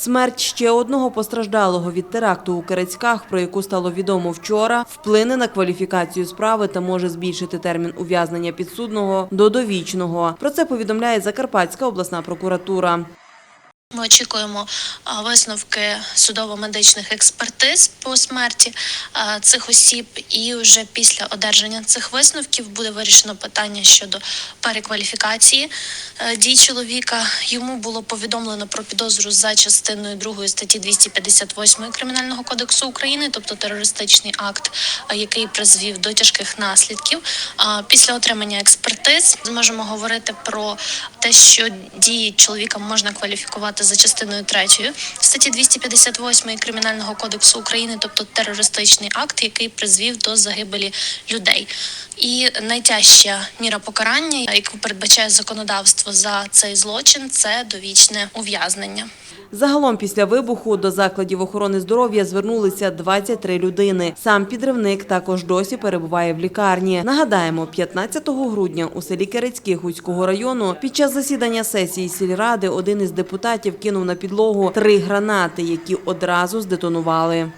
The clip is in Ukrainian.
Смерть ще одного постраждалого від теракту у Керецьках, про яку стало відомо вчора, вплине на кваліфікацію справи та може збільшити термін ув'язнення підсудного до довічного. Про це повідомляє Закарпатська обласна прокуратура. Ми очікуємо висновки судово-медичних експертиз по смерті цих осіб, і вже після одержання цих висновків буде вирішено питання щодо перекваліфікації е, дій чоловіка. Йому було повідомлено про підозру за частиною 2 статті 258 Кримінального кодексу України, тобто терористичний акт, який призвів до тяжких наслідків. Після отримання експертиз зможемо говорити про те, що дії чоловіка можна кваліфікувати за частиною 3 статті 258 Кримінального кодексу України, тобто терористичний акт, який призвів до загибелі людей. І найтяжча міра покарання, яку передбачає законодавство за цей злочин, це довічне ув'язнення. Загалом після вибуху до закладів охорони здоров'я звернулися 23 людини. Сам підривник також досі перебуває в лікарні. Нагадаємо, 15 грудня у селі Керецькі Хуцького району під час засідання сесії сільради один із депутатів кинув на підлогу три гранати, які одразу здетонували.